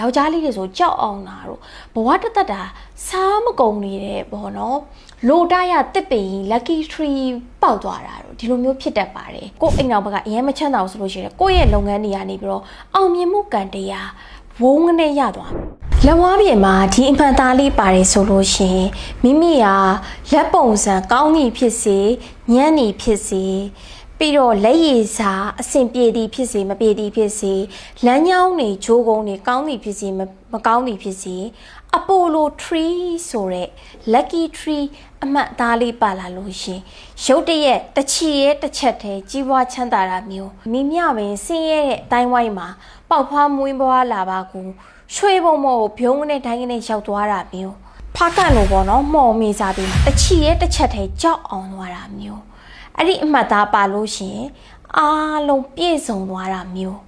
ယောက်ျားလေးတွေဆိုကြောက်အောင်တာတို့ဘဝတသက်တာစားမကုန်နေတဲ့ပေါ့နော်လိုတရတစ်ပင် lucky tree ပေါက်သွားတာတို့ဒီလိုမျိုးဖြစ်တတ်ပါတယ်ကိုယ့်အိမ်တော်ဘက်ကအရင်မချမ်းသာဘူးဆိုလို့ရှိရင်ကိုယ့်ရဲ့လုပ်ငန်းတွေကနေပြီးတော့အောင်မြင်မှုကံတရားဝုန်းကနေရသွားမယ်လက်ဝါးပြင်မှာဒီအမှန်သားလေးပါတယ်ဆိုလို့ရှိရင်မိမိကလက်ပုံစံကောင်းသည်ဖြစ်စေညံ့သည်ဖြစ်စေ ပြီးတော့လက်ရည်စာအဆင်ပြေသည်ဖြစ်စေမပြေသည်ဖြစ်စေလမ်းကြောင်းတွေဂျိုးကုန်းတွေကောင်းသည်ဖြစ်စေမမကောင်းသည်ဖြစ်စေအပိုလို tree ဆိုတဲ့ lucky tree အမှတ်အသားလေးပါလာလို့ရှင်ရုတ်တရက်တစ်ချီရဲ့တစ်ချက်တည်းကြီးပွားချမ်းသာတာမျိုးမိမြပင်ဆင်းရဲတဲ့အတိုင်းဝိုင်းမှာပေါက်ဖွားမွေးပွားလာပါကူရွှေဘုံမောကိုဘုံနဲ့တိုင်းကနေရောက်သွားတာမျိုးဖားကန်လို့ပေါ့နော်မော်မေးစားပြီးတစ်ချီရဲ့တစ်ချက်တည်းကြောက်အောင်သွားတာမျိုး အဲ့ဒီအမှတ်သားပါလို့ရှင်အားလုံးပြည့်စုံသွားတာမျိုး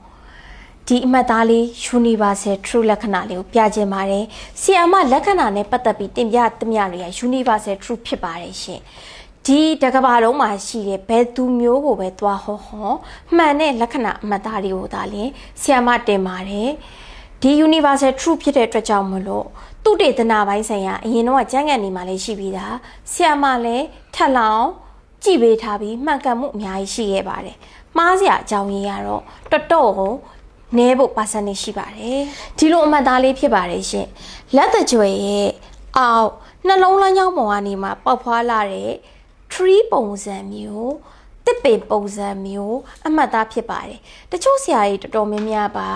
ဒီအမှတ်သားလေး universal true လက္ခဏာလေးကိုပြခြင်းပါတယ်။ဆီယာမလက္ခဏာနဲ့ပတ်သက်ပြီးတင်ပြသမျှတွေက universal true ဖြစ်ပါတယ်ရှင်။ဒီတကဘာလုံးမှာရှိတဲ့ဘယ်သူမျိုးကိုပဲသွားဟောဟောမှန်တဲ့လက္ခဏာအမှတ်သားလေးကိုသာလင်ဆီယာမတင်ပါတယ်။ဒီ universal true ဖြစ်တဲ့အတွက်ကြောင့်မလို့သူတေသနာပိုင်းဆိုင်ရာအရင်တော့ကျမ်းဂန်နေမှာလည်းရှိပြီးသားဆီယာမလည်းထက်လောင် ကြည်ပေးထားပြီးမှန်ကန်မှုအများကြီးရှိခဲ့ပါတယ်။မှားစရာအကြောင်းရင်းကတော့တော်တော်ကိုနဲဖို့ percentage ရှိပါတယ်ဒီလိုအမှတ်သားလေးဖြစ်ပါတယ်ရှင်လက်တကြွယ်ရဲ့အောက်နှလုံးလမ်းကြောင်းပေါ်ကနေမှပေါက်ဖွာလာတဲ့ tree ပုံစံမျိုးတစ်ပင်ပုံစံမျိုးအမှတ်သားဖြစ်ပါတယ်တချို့ဆရာကြီးတော်တော်များများပါ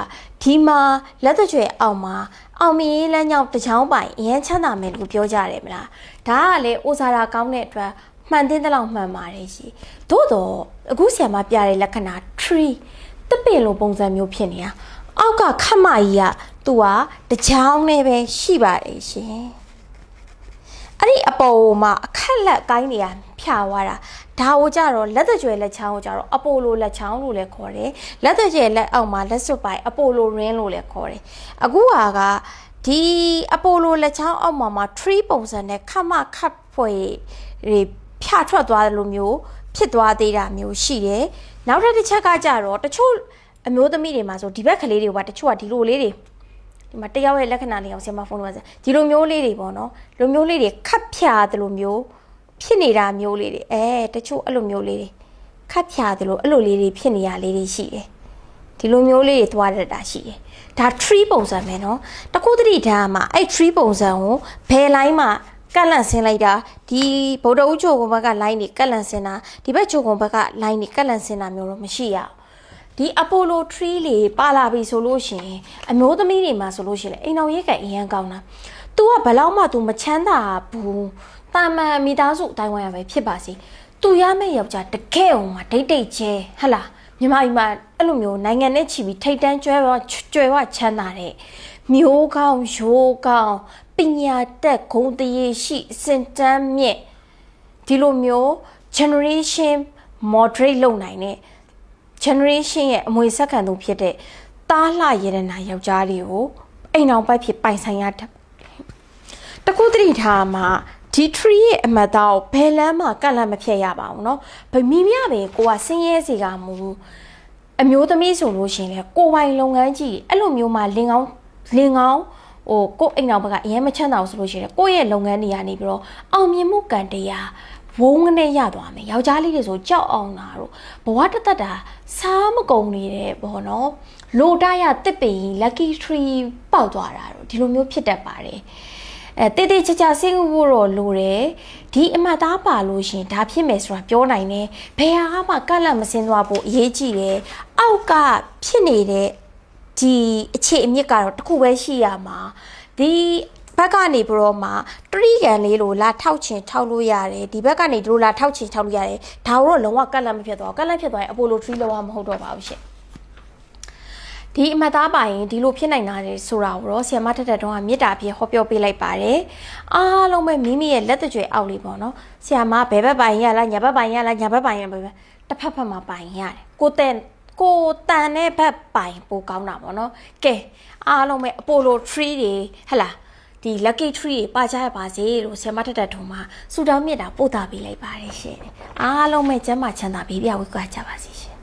ဒီမှာလက်တကြွယ်အောက်မှာအောင်မြင်ရေးလမ်းကြောင်းတစ်ချောင်းပိုင်အရန်ချမ်းသာမယ်လို့ပြောကြတယ်မလားဒါကလေအိုစာရာကောင်းတဲ့အတွက် မှန်တဲ့လောက်မှန်ပါတယ်ရှင်သို့တော့အခုဆရာမပြတဲ့လက္ခဏာ tree တပင်လိုပုံစံမျိုးဖြစ်နေတာအောက်ကခတ်မကြီးကသူကတချောင်းနဲ့ပဲရှိပါတယ်ရှင်အဲ့ဒီအပေါ်မှာအခက်လက်ကိုင်းတွေကဖြာသွားတာဒါကိုကြတော့လက်သက်ကျွဲလက်ချောင်းကိုကြတော့အပိုလိုလက်ချောင်းလို့လည်းခေါ်တယ်လက်သက်ကျွဲလက်အောက်မှာလက်စွပ်ပိုင်းအပိုလိုရင်းလို့လည်းခေါ်တယ်အခုဟာကဒီအပိုလိုလက်ချောင်းအောက်မှာမှာ tree ပုံစံနဲ့ခတ်မခတ်ဖွယ်တွေ ဖြာထွက်သွားတယ်လို့မျိုးဖြစ်သွားသေးတာမျိုးရှိတယ်။နောက်ထပ်တစ်ချက်ကကြတော့တချို့အမျိုးသမီးတွေမှာဆိုဒီဘက်ကလေးတွေကတချို့ကဒီလိုလေးတွေဒီမှာတယောက်ရဲ့လက္ခဏာလေးအောင်ဆရာမဖုန်းလို့ပါဆရာဒီလိုမျိုးလေးတွေပေါ့နော်လိုမျိုးလေးတွေခတ်ဖြာတယ်လို့မျိုးဖြစ်နေတာမျိုးလေးတွေအဲတချို့အဲ့လိုမျိုးလေးတွေခတ်ဖြာတယ်လို့အဲ့လိုလေးတွေဖြစ်နေရလေးတွေရှိတယ်ဒီလိုမျိုးလေးတွေသွားတတ်တာရှိတယ်ဒါ tree ပုံစံပဲနော်တခုတတိဓာတ်မှာအဲ့ tree ပုံစံကိုဘယ်လိုင်းမှာ ကန့်လန့်ဆင်းလိုက်တာဒီဗုဒ္ဓဦးချိုကုံဘက်က line တွေကန့်လန့်ဆင်းတာဒီဘက်ချိုကုံဘက်က line တွေကန့်လန့်ဆင်းတာမျိုးတော့မရှိရဘူးဒီအပိုလို tree လေးပါလာပြီဆိုလို့ရှိရင်အမျိုးသမီးတွေမှာဆိုလို့ရှိရင်အိမ်တော်ရိတ်ကအရန်ကောင်းတာ तू ကဘလောက်မှ तू မချမ်းသာဘူးတာမန်မိသားစုအတိုင်းဝိုင်းရပဲဖြစ်ပါစေ तू ရမယ့်ယောက်ျားတကယ်အောင်မှာဒိတ်ဒိတ်ကျဲဟဟလားမြမကြီးမှာအဲ့လိုမျိုးနိုင်ငံနဲ့ချီပြီးထိတ်တန်းကျွဲကျွဲဝချမ်းသာတဲ့မျိုးကောင်းရိုးကောင်း ပညာတက်ဂုဏ်တရေရှိစင်တန်းမြင့်ဒီလိုမျိုး generation moderate လုပ်နိုင်တဲ့ generation ရဲ့အမွေဆက်ခံသူဖြစ်တဲ့တားလှရတနာယောက်ျားလေးကိုအိမ်အောင်ပိုက်ဖြစ်ပိုင်ဆိုင်ရတတခုတတိထားမှာဒီ tree ရဲ့အမတ်သားကိုဘယ်လမ်းမှာကန့်လန့်မဖြတ်ရပါဘူးเนาะဗမိမြပဲကိုကဆင်းရဲစီကမူအမျိုးသမီးဆိုလို့ရှင်လေကိုပိုင်လုပ်ငန်းကြီးအဲ့လိုမျိုးမှာလင်ကောင်းလင်ကောင်း ဟိုကိုအိမ်တော်ဘက်ကအရင်မချမ်းသာဘူးဆိုလို့ရှိရင်ကိုယ့်ရဲ့လုပ်ငန်းတွေကနေပြီးတော့အောင်မြင်မှုကံတရားဝုန်းကနေရသွားမယ်ယောက်ျားလေးတွေဆိုကြောက်အောင်တာတို့ဘဝတသက်တာစားမကုန်နေတဲ့ဘောနော်လိုတရတစ်ပင် lucky tree ပေါက်သွားတာတို့ဒီလိုမျိုးဖြစ်တတ်ပါတယ်အဲတေးသေးချာချာစိတ်ဥဖို့တော့လိုတယ်ဒီအမှတ်သားပါလို့ရှင်ဒါဖြစ်မယ်ဆိုတာပြောနိုင်တယ်ဘယ်ဟာမှကန့်လန့်မစင်းသွားဖို့အရေးကြီးတယ်အောက်ကဖြစ်နေတဲ့ ဒီအခြေအမြစ်ကတော့တခုပဲရှိရမှာဒီဘက်ကနေပြီးတော့မှတရိကန်လေးလိုလာထောက်ချင်ထောက်လို့ရတယ်ဒီဘက်ကနေဒီလိုလာထောက်ချင်ထောက်လို့ရတယ်ဒါတော့လုံးဝကတ်လန့်မဖြစ်သွားဘူးကတ်လန့်ဖြစ်သွားရင်အပိုလိုထရီလုံးဝမဟုတ်တော့ပါဘူးရှင်ဒီအမှတ်သားပါရင်ဒီလိုဖြစ်နိုင်တာလေဆိုတာကိုတော့ဆီယမထက်ထက်တုန်းကမေတ္တာအဖြစ်ဟောပြောပေးလိုက်ပါတယ်အားလုံးပဲမိမိရဲ့လက်တကြွယ်အောက်လေးပေါ့နော်ဆီယမဘယ်ဘက်ပိုင်ရလားညာဘက်ပိုင်ရလားညာဘက်ပိုင်ရပဲတစ်ဖက်ဖက်မှာပိုင်ရတယ်ကိုတဲ့ ကိုတန်တဲ့ဘက်ပိုင်ပိုကောင်းတာပေါ့နော်ကဲအားလုံးပဲအပိုလို3တွေဟဟလားဒီ lucky tree ပါကြရပါစေလို့ဆရာမထက်တက်ထုံမှာဆူတောင်းမြတ်တာပို့တာပေးလိုက်ပါတယ်ရှင်အားလုံးပဲကျမ်းမာချမ်းသာပေးပြဝေကြပါစေရှင်